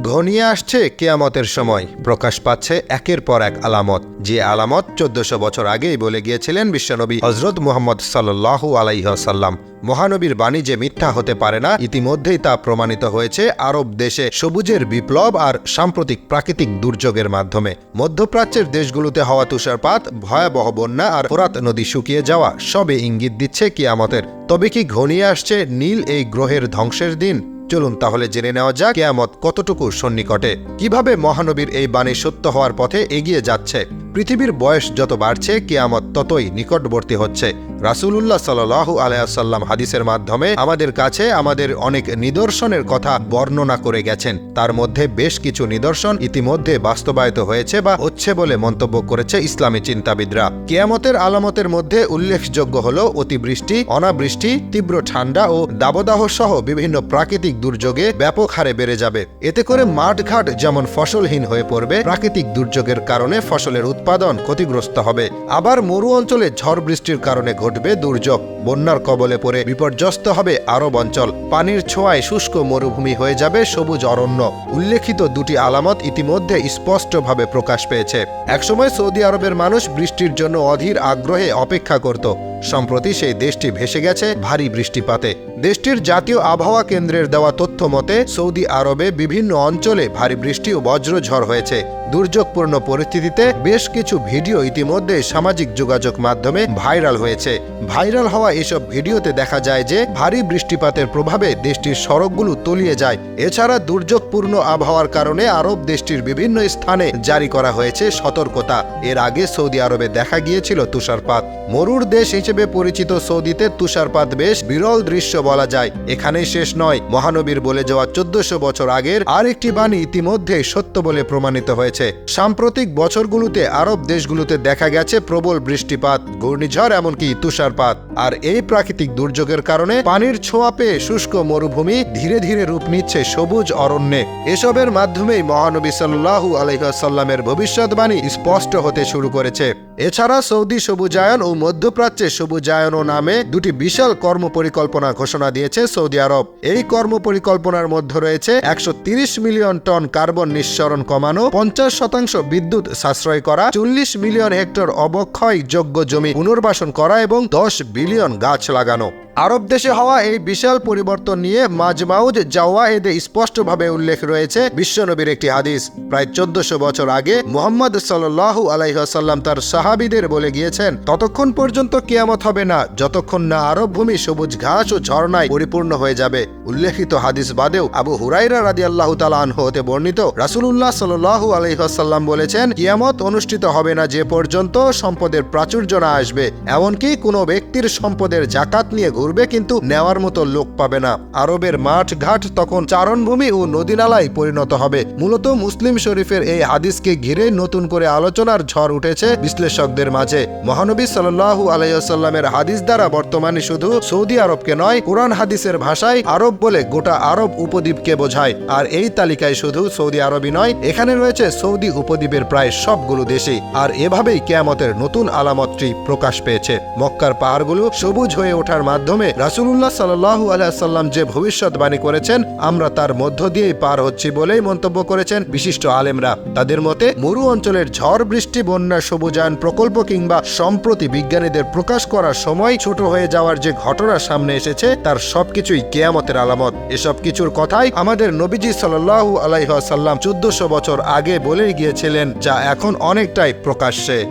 ঘনিয়ে আসছে কেয়ামতের সময়। প্রকাশ পাচ্ছে একের পর এক আলামত। যে আলামত চোদ্দশো বছর আগেই বলে গিয়েছিলেন বিশ্বনবী হজরত মুহম্মদ সাল্লাহ আলাইসাল্লাম মহানবীর বাণী যে মিথ্যা হতে পারে না, ইতিমধ্যেই তা প্রমাণিত হয়েছে আরব দেশে সবুজের বিপ্লব আর সাম্প্রতিক প্রাকৃতিক দুর্যোগের মাধ্যমে। মধ্যপ্রাচ্যের দেশগুলোতে হওয়া তুষারপাত, ভয়াবহ বন্যা আর ফোরাত নদী শুকিয়ে যাওয়া সবে ইঙ্গিত দিচ্ছে কিয়ামতের। তবে কি ঘনিয়ে আসছে নীল এই গ্রহের ধ্বংসের দিন? চলুন তাহলে জেনে নেওয়া যাক কেয়ামত কতটুকু সন্নিকটে। কীভাবে মহানবীর এই বাণী সত্য হওয়ার পথে এগিয়ে যাচ্ছে? পৃথিবীর বয়স যত বাড়ছে, কেয়ামত ততই নিকটবর্তী হচ্ছে। রাসূলুল্লাহ সাল্লাহু আলাইসাল্লাম হাদিসের মাধ্যমে আমাদের কাছে আমাদের অনেক নিদর্শনের কথা বর্ণনা করে গেছেন। তার মধ্যে বেশ কিছু নিদর্শন ইতিমধ্যে বাস্তবায়িত হয়েছে বা হচ্ছে বলে মন্তব্য করেছে ইসলামী চিন্তাবিদরা। কেয়ামতের আলামতের মধ্যে উল্লেখযোগ্য হল অতিবৃষ্টি, অনাবৃষ্টি, তীব্র ঠান্ডা ও দাবদাহ সহ বিভিন্ন প্রাকৃতিক দুর্যোগে ব্যাপক হারে বেড়ে যাবে। এতে করে মাঠঘাট যেমন ফসলহীন হয়ে পড়বে, প্রাকৃতিক দুর্যোগের কারণে ফসলের ক্ষতিগ্রস্ত হবে। আবার মরু অঞ্চলে ঝড় বৃষ্টির কারণে ঘটবে দুর্যোগ। বন্যার কবলে পড়ে বিপর্যস্ত হবে আরব অঞ্চল। পানির ছোঁয়ায় শুষ্ক মরুভূমি হয়ে যাবে সবুজ অরণ্য। উল্লেখিত দুটি আলামত ইতিমধ্যে স্পষ্টভাবে প্রকাশ পেয়েছে। একসময় সৌদি আরবের মানুষ বৃষ্টির জন্য অধীর আগ্রহে অপেক্ষা করত। সম্প্রতি সেই দেশটি ভেসে গেছে ভারী বৃষ্টিপাতে। দেশটির জাতীয় আবহাওয়া কেন্দ্রের দেওয়া তথ্য মতে, সৌদি আরবে বিভিন্ন অঞ্চলে ভারী বৃষ্টি ও বজ্রঝড় হয়েছে। দুর্যোগপূর্ণ পরিস্থিতিতে বেশ কিছু ভিডিও ইতিমধ্যে সামাজিক যোগাযোগ মাধ্যমে ভাইরাল হয়েছে। ভাইরাল হওয়া এসব ভিডিওতে দেখা যায় যে, ভারী বৃষ্টিপাতের প্রভাবে দেশটির সড়কগুলো তলিয়ে যায়। এছাড়া দুর্যোগপূর্ণ আবহাওয়ার কারণে আরব দেশটির বিভিন্ন স্থানে জারি করা হয়েছে সতর্কতা। এর আগে সৌদি আরবে দেখা গিয়েছিল তুষারপাত। মরুর দেশ হিসেবে পরিচিত সৌদিতে তুষারপাত বেশ বিরল দৃশ্য বলা যায়। এখানেই শেষ নয়। মহানবীর বলে যাওয়া চোদ্দশো বছর আগের আরেকটি বাণী ইতিমধ্যে সত্য বলে প্রমাণিত হয়েছে। সাম্প্রতিক বছরগুলোতে আরব দেশগুলোতে দেখা গেছে প্রবল বৃষ্টিপাত, ঘূর্ণিঝড় এমনকি তুষারপাত। আর এই প্রাকৃতিক দুর্যোগের কারণে পানির ছোঁয়া পেয়ে শুষ্ক মরুভূমি ধীরে ধীরে রূপ নিচ্ছে সবুজ অরণ্যে। এসবের মাধ্যমেই মহানবী সাল্লাহু আলহাসাল্লামের ভবিষ্যৎবাণী স্পষ্ট হতে শুরু করেছে। এছাড়া সৌদি সবুজায়ন ও মধ্যপ্রাচ্যে সবুজায়ন নামে দুটি বিশাল কর্ম পরিকল্পনা ঘোষণা দিয়েছে সৌদি আরব। এই কর্ম পরিকল্পনার মধ্যে রয়েছে একশো মিলিয়ন টন কার্বন নিঃসরণ কমানো, পঞ্চাশ শতাংশ বিদ্যুৎ সাশ্রয় করা, চল্লিশ মিলিয়ন হেক্টর অবক্ষয় যোগ্য জমি পুনর্বাসন করা এবং দশ বিলিয়ন গাছ লাগানো। আরব দেশে হওয়া এই বিশাল পরিবর্তন নিয়ে মাজমাউজ জাওয়াহেদে স্পষ্টভাবে উল্লেখ রয়েছে বিশ্বনবীর একটি হাদিস। প্রায় চোদ্দশো বছর আগে মোহাম্মদ সাল্লাহু আলাইসাল্লাম তার সাহাবিদের বলে গিয়েছেন, ততক্ষণ পর্যন্ত কেয়ামত হবে না, যতক্ষণ না আরব ভূমি সবুজ ঘাস ও ঝর্ণায় পরিপূর্ণ হয়ে যাবে। উল্লেখিত হাদিস বাদেও আবু হুরাইরা রাদি আল্লাহ তালাহ হতে বর্ণিত রাসুলুল্লাহ সাল্লাহু আলাইসাল্লাম বলেছেন, কিয়ামত অনুষ্ঠিত হবে না যে পর্যন্ত সম্পদের প্রাচুর্য না আসবে, এমনকি কোনো ব্যক্তির সম্পদের জাকাত নিয়ে ঘুরবে কিন্তু নেওয়ার মতো লোক পাবে না। আরবের মাঠ ঘাট তখন চারণভূমি ও নদীনালায় পরিণত হবে। মূলত মুসলিম শরীফের এই হাদিসকে ঘিরে নতুন করে আলোচনার ঝড় উঠেছে বিশ্লেষকদের মাঝে। মহানবী সাল্লাহু আলাইসাল্লামের হাদিস দ্বারা বর্তমানে শুধু সৌদি আরবকে নয়, কোরআন হাদিসের ভাষায় আরব বলে গোটা আরব উপদ্বীপকে বোঝায়। আর এই তালিকায় শুধু সৌদি আরবই নয়, এখানে রয়েছে সৌদি উপদ্বীপের প্রায় সবগুলো দেশেই। আর এভাবেই কেয়ামতের নতুন আলামতটি প্রকাশ পেয়েছে। মক্কার পাহাড়গুলো সবুজ হয়ে ওঠার মাধ্যমে রাসুলুল্লাহ সাল্লাহু আলাইসাল্লাম যে ভবিষ্যৎবাণী করেছেন, আমরা তার মধ্য দিয়েই পার হচ্ছি বলেই মন্তব্য করেছেন বিশিষ্ট আলেমরা। তাদের মতে, মরু অঞ্চলের ঝড়, বৃষ্টি, বন্যা, সবুজায়ন প্রকল্প কিংবা সম্প্রতি বিজ্ঞানীদের প্রকাশ করার সময় ছোট হয়ে যাওয়ার যে ঘটনা সামনে এসেছে, তার সবকিছুই কেয়ামতের আলামত। এসব কিছুর কথাই আমাদের নবীজি সাল্লাহু আলাইহাল্লাম চোদ্দশো বছর আগে বলে গিয়েছিলেন, যা এখন অনেকটাই প্রকাশ্যে।